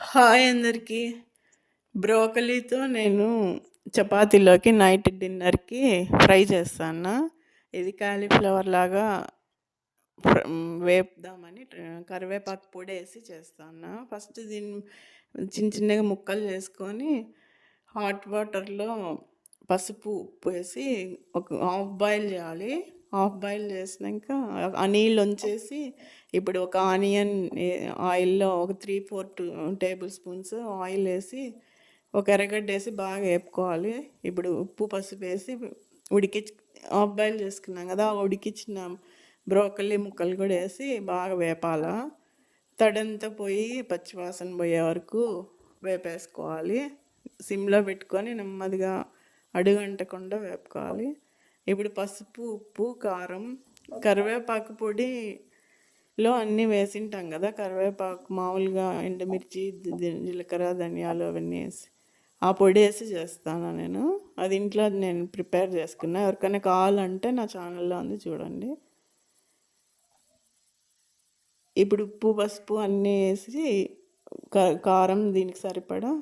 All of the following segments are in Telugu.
హాయ్ అందరికీ. బ్రోకలీతో నేను చపాతీలోకి నైట్ డిన్నర్కి ఫ్రై చేస్తాను ఇది కాలీఫ్లవర్ లాగా వేపుదామని కరివేపాకు పొడి వేసి చేస్తాను ఫస్ట్ దీన్ని చిన్న చిన్నగా ముక్కలు చేసుకొని హాట్ వాటర్లో పసుపు ఉప్పు వేసి ఒక హాఫ్ బాయిల్ చేయాలి. హాఫ్ బాయిల్ చేసినాక ఆ నీళ్ళు వంచేసి ఇప్పుడు ఒక ఆనియన్ ఆయిల్లో ఒక three four two tablespoons oil వేసి ఒక ఎర్రగడ్డ వేసి బాగా వేపుకోవాలి. ఇప్పుడు ఉప్పు పసుపు వేసి ఉడికి హాఫ్ బాయిల్ చేసుకున్నాం కదా ఉడికించిన బ్రోకలీ ముక్కలు కూడా వేసి బాగా వేపాల. తడంతా పోయి పచ్చివాసన పోయే వరకు వేపేసుకోవాలి. సిమ్లో పెట్టుకొని నెమ్మదిగా అడుగంటకుండా వేపుకోవాలి. ఇప్పుడు పసుపు ఉప్పు కారం కరివేపాకు పొడిలో అన్నీ వేసింటాం కదా. కరివేపాకు మామూలుగా ఎండుమిర్చి జీలకర్ర ధనియాలు అవన్నీ వేసి ఆ పొడి వేసి చేస్తాను నేను. అది ఇంట్లో నేను ప్రిపేర్ చేసుకున్నా. ఎవరికైనా కావాలంటే నా ఛానల్లో ఉంది చూడండి. ఇప్పుడు ఉప్పు పసుపు అన్నీ వేసి కారం దీనికి సరిపడా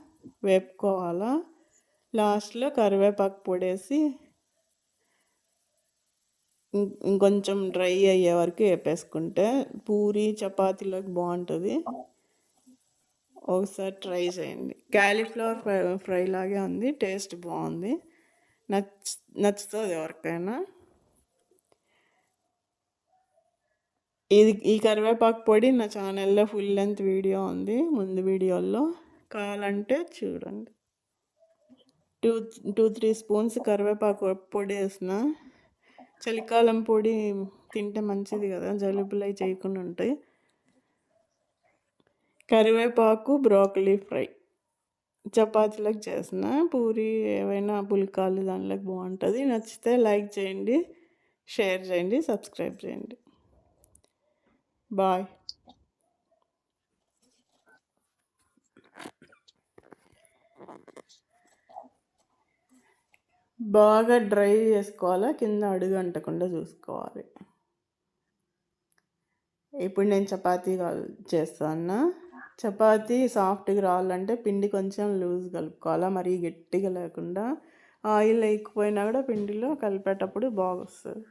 వేపుకోవాలా. లాస్ట్లో కరివేపాకు పొడేసి ఇంకొంచెం డ్రై అయ్యే వరకు వేపేసుకుంటే పూరి చపాతీలోకి బాగుంటుంది. ఒకసారి ట్రై చేయండి. క్యాలీఫ్లవర్ ఫ్రై ఫ్రై లాగే ఉంది టేస్ట్ బాగుంది. నచ్ నచ్చుతుంది ఎవరికైనా. ఇది ఈ కరివేపాకు పొడి నా ఛానల్లో ఫుల్ లెంత్ వీడియో ఉంది ముందు వీడియోల్లో. కావాలంటే చూడండి. టూ టూ త్రీ స్పూన్స్ కరివేపాకు పొడి వేసిన చలికాలం పొడి తింటే మంచిది కదా జలుబులై చేయకుండా ఉంటాయి కరివేపాకు బ్రోకలీ ఫ్రై. చపాతీలకు చేసిన పూరి ఏవైనా పుల్కాలు దానిలోకి బాగుంటుంది. నచ్చితే లైక్ చేయండి షేర్ చేయండి సబ్స్క్రైబ్ చేయండి. బాయ్. బాగా డ్రై చేసుకోవాలా? కింద అడుగు అంటకుండా చూసుకోవాలి. ఇప్పుడు నేను చపాతీ చేస్తాను చపాతీ సాఫ్ట్గా రావాలంటే పిండి కొంచెం లూజ్ కలుపుకోవాలా? మరీ గట్టిగా లేకుండా ఆయిల్ వేయకపోయినా కూడా పిండిలో కలిపేటప్పుడు బాగా వస్తుంది.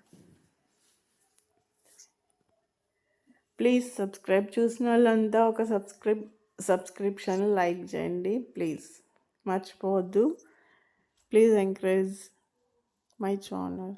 ప్లీజ్ సబ్స్క్రైబ్ చూసిన వాళ్ళంతా ఒక సబ్స్క్రైబ్ సబ్స్క్రిప్షన్ లైక్ చేయండి. ప్లీజ్ మర్చిపోవద్దు. Please encourage my channel.